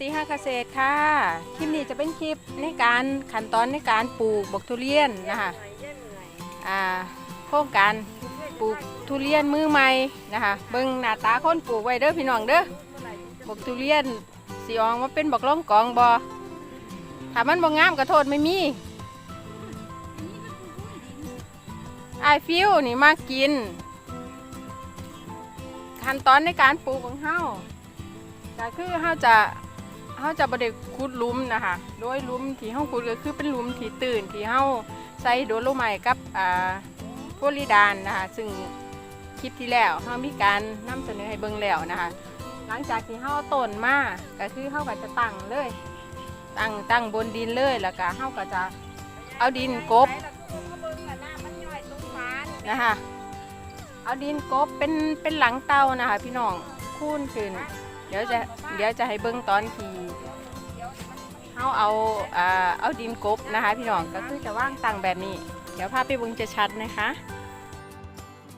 ตีห้าเกษตรค่ะ คลิปนี้จะเป็นคลิปในการขั้นตอนในการปลูกบกทุเรียนนะคะอ่าโครงการปลูกทุเรียนมือใหม่นะคะเบิ่งหน้าตาคนปลูกไว้เด้อพี่น้องเด้อบกทุเรียนสีอองว่าเป็นบกล่องกองบอถ้ามันบ่งามก็โทษไม่มีไอายฟิวนี่มากิน ขั้นตอนในการปลูกของเฮาก็คือเขาจะ เขาจะบไดขุดลุมนะคะโดยลุมที่เขาขุดก็คือเป็นลุมที่ตื่นที่เขาใส่โดโลไมต์กับอ่าโพลีดานนะคะซึ่งคลิปที่แล้วเขามีการนำเสนอให้เบิ่งแล้วนะคะหลังจากที่เขาเอาต้นมาก็คือเขาก็จะตั้งเลยตั้งตั้งบนดินเลยแล้วก็เขาก็จะเอาดินกบนะคะเอาดินกบเป็นเป็นหลังเตานะคะพี่น้องคูนขึ้น เดี๋ยวจะเดี๋ยวจะให้เบิ้งตอนที่เขาเอาอ่าเอาดินกบนะคะ พี่น้องก็คือจะว่างตังแบบนี้ เดี๋ยวภาพไปเบิ้งจะชัดนะคะ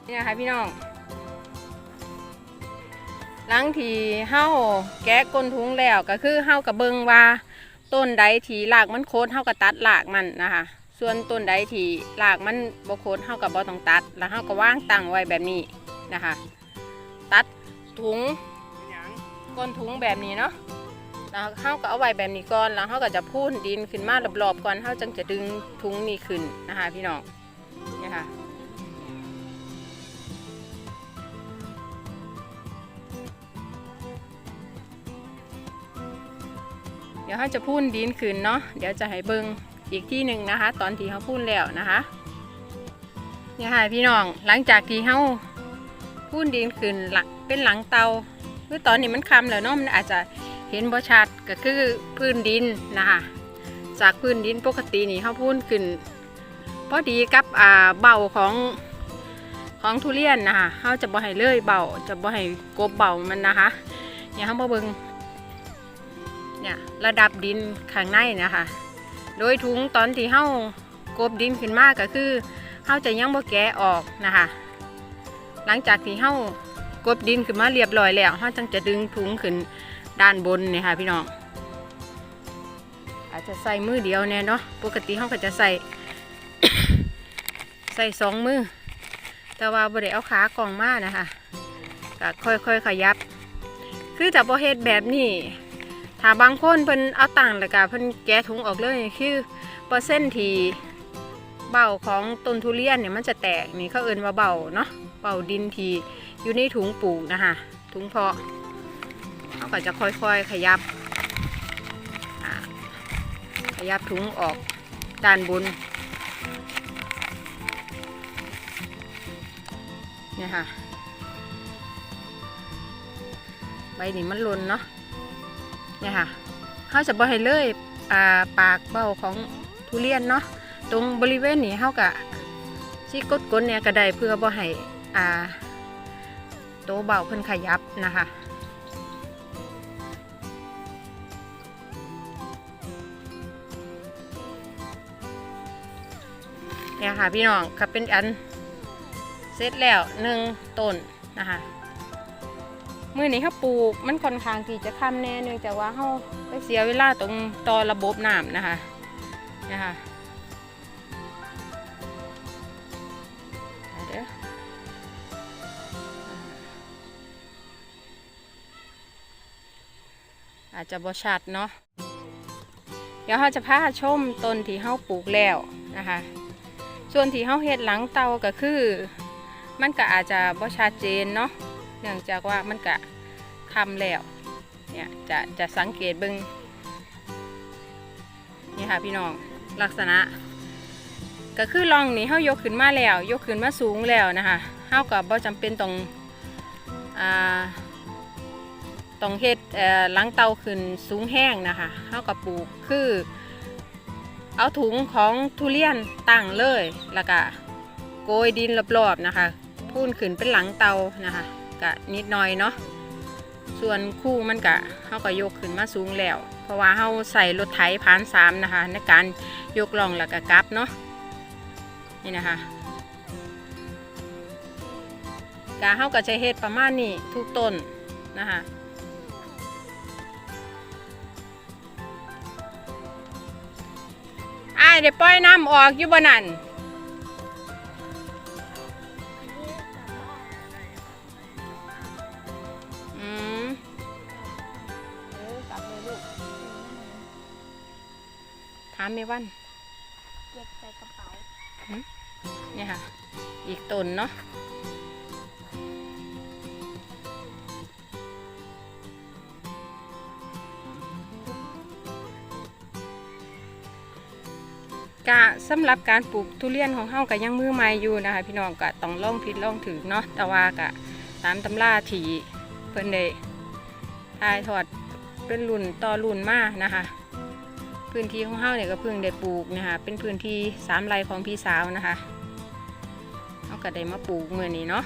นี่นะคะพี่น้องหลังที่เฮาแกะก้นทุงแล้วก็คือเฮากับเบิงว่าต้นใดที่รากมันโคนเฮาก็ตัดรากมันนะคะ ส่วนต้นใดที่รากมันบ่โคนเฮาก็บ่ต้องตัด แล้วเฮาก็ว่างตั้งไว้แบบนี้นะคะ ตัดถุง ก้นถุงแบบนี้เนาะแล้วเขาก็เอาไว้แบบนี้ก่อนแล้วเขาก็จะพูนดินขึ้นมารอบๆก่อนเขาจึงจะดึงถุงนี้ขึ้นนะคะพี่น้องเนี่ค่ะเดี๋ยวเขาจะพูนดินขึ้นเนาะเดี๋ยวจะให้เบิงอีกที่หนึ่งนะคะ ตอนที่เขาพูนแล้วนะคะนี่ค่ะพี่น้องหลังจากที่เขาพูนดินขึ้นหลังเป็นหลังเตา คือตอนนี้มันคำแล้วเนาะมันอาจจะเห็นบ่ชัดก็คือพื้นดินนะคะจากพื้นดินปกตินี่เขาพูนขึ้นพอดีกับอ่าเบาของของทุเรียนนะคะเขาจะบ่ให้เลื่อยเบาจะบ่ให้กบเบามันนะคะเนี่ยเขามาเบิงเนี่ยระดับดินข้างในนะคะ โดยถุงตอนที่เขากบดินขึ้นมากก็คือเขาจะยังบ่แกะออกนะคะ หลังจากที่เขา กบดินขึ้นมาเรียบร้อยแล้วเขาจังจะดึงถุงขึ้นด้านบนนี่ค่ะพี่น้อง อาจจะใส่มือเดียวเนี่ยเนาะปกติเขาก็จะใส่ ใส่สองมือ แต่ว่าบ่ได้เอาขากล่องมานะคะก็ค่อยๆขยับ คือจะบ่เฮ็ดแบบนี้ถ้าบางคนเพิ่นเอาตังแล้วก็เพิ่นแกะถุงออกเลยคือเปอร์เซ็นต์ที่เบาของต้นทุเรียนเนี่ยมันจะแตกนี่เขาเอิ้นว่าเบาเนาะเบาดินที อยู่ในถุงปลูกนะคะถุงเพาะเขาก็จะค่อยๆขยับ ขยับถุงออกด้านบนเนี่ยค่ะใบนี้มันลนเนาะเนี่ยค่ะเขาจะบ่ให้เลยอ่าปากเบ้าของทุเรียนเนาะตรงบริเวณนี้เขากะซีกดกลเนี่ยก็ไดเพื่อบ่ให้อ่า ตเบาเพิ่นขยับนะคะเนี่ยค่ะพี่น้องก็เป็นอันเสร็จแล้วหนึ่งต้นนะคะมือนี้เขาปลูกมันค่อนข้างที่จะค่ำแน่เนื่องจากว่าเขาไปเสียเวลาตรงตอระบบน้ำนะคะนะคะ อาจจะบ่ชัดเนาะเดี๋ยวเขาจะพาชมต้นที่เขาปลูกแล้วนะคะ ส่วนที่เขาเฮ็ดหลังเตาก็คือ มันก็อาจจะบ่ชัดเจนเนาะเนื่องจากว่ามันก็คำแล้วเนี่ยจะจะสังเกตเบิ่งนี่ค่ะพี่น้องลักษณะ ก็คือลองนี่เฮายกขึ้นมาแล้ว ยกขึ้นมาสูงแล้วนะคะเฮากับบ่จำเป็นต้องอ่า ต้องเฮ็ดหลังเตาขึ้นสูงแห้งนะคะเฮากับปลูกคือ เอาถุงของทุเรียนตั้งเลยแล้วก็โกยดินรอบๆนะคะพูนขึ้นเป็นหลังเตานะคะกะนิดหน่อยเนาะส่วนคู่มันกะเขาก็ยกขึ้นมาสูงแล้ว เพราะว่าเขาใส่รถไถพานสามนะคะในการยกล่องแล้วก็กลับเนาะนี่นะคะกาเขาก็จะเฮ็ดประมาณนี้ทุกต้นนะคะายได้ปล่อยน้ำออกอยู่บนนั่นอืมเออกลับเลยลูกถามไม่วันเก็บใส่กระเป๋าเนี่ยค่ะ อีกตุนเนาะ กะสำหรับการปลูกทุเรียนของเฮาก็ยังมือใหม่อยู่นะคะพี่น้องก็ต้องล่องผิดล่องถือเนาะแต่ว่ากะตามตำราที่เพิ่นได้ถ่ายทอดเป็นรุ่นต่อรุ่นมานะคะ พื้นที่ของเฮาเนี่ยก็เพิ่งได้ปลูกนะคะเป็นพื้นที่สามไร่ของพี่สาวนะคะเฮาก็ได้มาปลูกเมื่อนี้เนาะ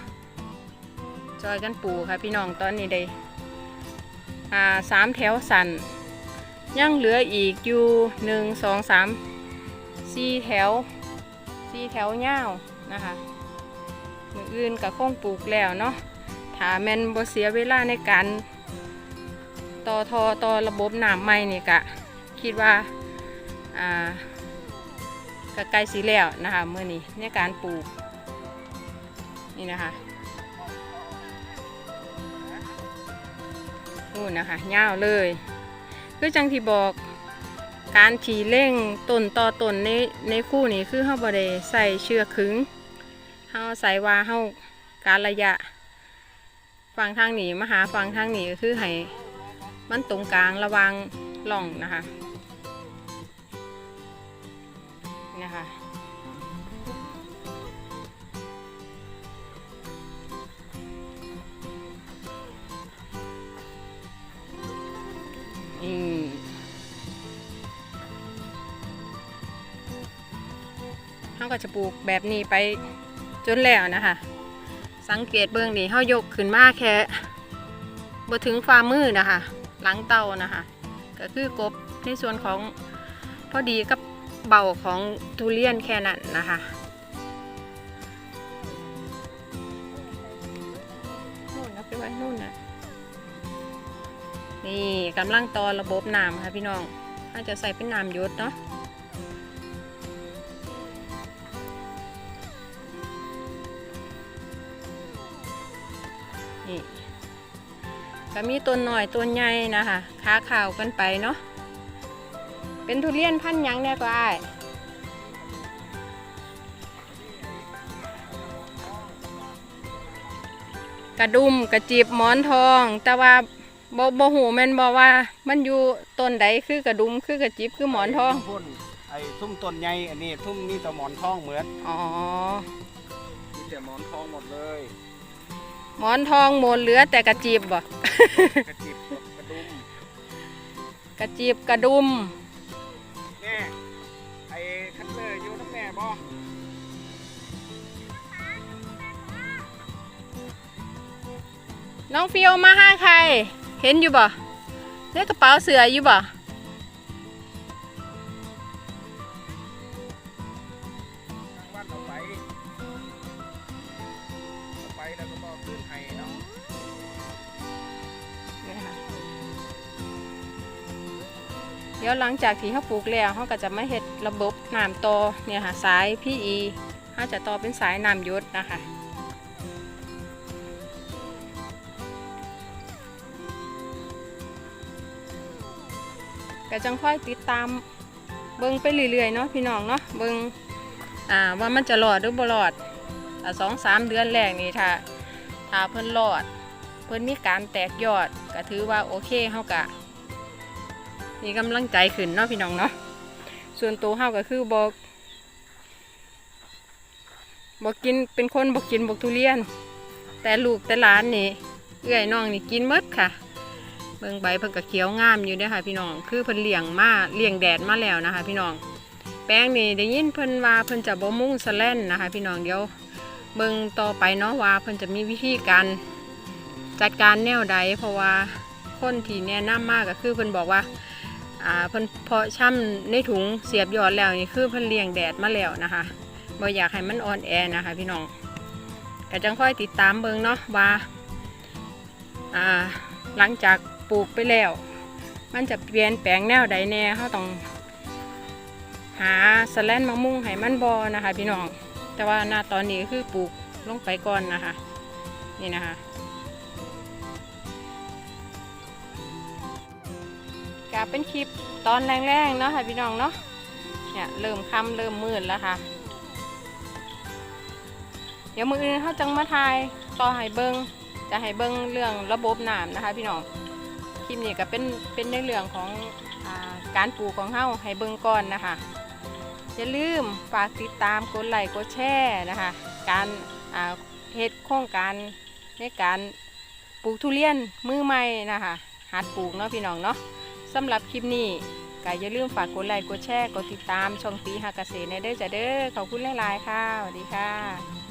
จอยกันปลูกค่ะพี่น้องตอนนี้ได้อ่าสามแถวสันยังเหลืออีกอยู่หนึ่งสองสาม สี่แถวสี่แถวยาวนะคะมืออื่นก็คงปลูกแล้วเนาะถ้าแมนบ่เสียเวลาในการต่อทอต่อระบบน้ำใหม่นี่กะคิดว่าอ่าก็ใกล้สีแล้วนะคะเมื่อนี้ในการปลูกนี่นะคะนู่นนะคะยาเลยคือจังที่บอก การผีเร่งต้นต่อต้นในในคู่นี้คือเฮาบ่ได้ใส่เชือกขึงเฮาใส่ว่าเฮาการระยะฝั่งทางนี้มาหาฝั่งทางนี้ก็คือให้มันตรงกลางระวังล่องนะคะนะคะ เขาก็จะปลูกแบบนี้ไปจนแล้วนะคะ สังเกตเบื้องนี้เขายกขึ้นมาแค่บ่ถึงฝ่ามือนะคะ หลังเตานะคะ ก็คือกบในส่วนของพอดีกับเบาของทุเรียนแค่นั้นนะคะนู่นนะไปไว้นู่นนะนี่กำลังต่อระบบน้ำค่ะพี่น้องถ้าจจะใส่เป็นน้ำยศเนาะ นี่ก็มีต้นหน่อยต้นใหญ่นะคะค้าข่าวกันไปเนาะเป็นทุเรียนพันธุ์หยังเนี่ยก็อ้ายกระดุมกระจีบหมอนทอง แต่ว่าบ่บ่หูแม่นบ่ว่า มันอยู่ต้นใดคือกระดุมคือกระจิบคือหมอนทองพุ่นไอ้ทุ่มต้นใหญ่อันนี้ทุ่มนี่แต่หมอนทองเหมือนอ๋อมีแต่หมอนทองหมดเลยห มอนทองหมดเหลือแต่กระจิบบ่ กระจิบกับกระดุมกระจิบกระดุม แม่ไอ้คัตเลอร์อยู่น้ำแม่บ่น้องฟิวมาห้าใคร เห็นอยู่บ่ในกระเป๋าเสืออยู่บ่ทางบ้ ดี๋ยวหลังจากที่เขาปลูกแล้วเขาก็จะมาเฮ็ดระบบน้ำต่อเนี่ยค่ะสายพี่อีเขาจะต่อเป็นสายน้ำยศนะคะก็จังค่อยติดตามเบิ่งไปเรื่อยๆเนาะพี่น้องเนาะเบิ่งอ่าว่ามันจะรอดหรือบ่รอดอ่าสองสามเดือนแรกนี่ถ้าถ้าเพิ่นรอด เพิ่นมีการแตกยอดก็ถือว่าโอเคเฮากะ มีกำลังใจขึ้นเนาะพี่น้องเนาะส่วนตัวเฮาก็คือบอกบอกกินเป็นคนบอกกินบอกทุเรียน แต่ลูกแต่หลานนี่เอื้อยน้องนี่กินหมดค่ะ เบิ่งใบเพิ่นก็เขียวงามอยู่เด้อค่ะ พี่น้องคือเพิ่นเลี้ยงมาเลี้ยงแดดมาแล้วนะคะ พี่น้อง แป้งนี่ได้ยินเพิ่นว่าเพิ่นจะบ่มุ่งสแลนนะคะ พี่น้องเดี๋ยวเบิ่งต่อไปเนาะว่าเพิ่นจะมีวิธีการจัดการแนวใดเพราะว่าคนที่แนะนำมากก็คือเพิ่นบอกว่า อ่าเพิ่นเพาะช่ำในถุงเสียบยอดแล้วนี่คือเพิ่นเลี้ยงแดดมาแล้วนะคะบ่อยากให้มันอ่อนแอนะคะ พี่น้องก็จังค่อยติดตามเบิ่งเนาะว่าอ่าหลังจากปลูกไปแล้ว มันจะเปลี่ยนแปลงแนวใดแน่เขาต้องหาสแลนมะม่วงให้มันบอนะคะ พี่น้อง แต่ว่าหน้าตอนนี้คือปลูกลงไปก่อนนะคะ นี่นะคะ กาเป็นคลิปตอนแรงๆเนาะค่ะพี่น้องเนาะเนี่ยเริ่มค่ำเริ่มมืดแล้วค่ะ เดี๋ยวมืออื่นเขาจังมาทายต่อให้เบิงจะให้เบิ้งเรื่องระบบน้ำนะคะ พี่น้องคลิปนี้ก็เป็นเป็นในเรื่องของอาการปลูกของเฮาให้เบิ้งก่อนนะคะอย่าลืมฝากติดตามกดไลค์กดแชร์นะคะ การเฮ็ดโครงการในการปลูกทุเรียนมือใหม่นะคะหัดปลูกเนาะพี่น้องเนาะ สำหรับคลิปนี้ก็อย่าลืมฝากกดไลค์กดแชร์กดติดตามช่องตีหากเกษตรในเด้อจ้ะเด้อขอบคุณหลายๆค่ะสวัสดีค่ะ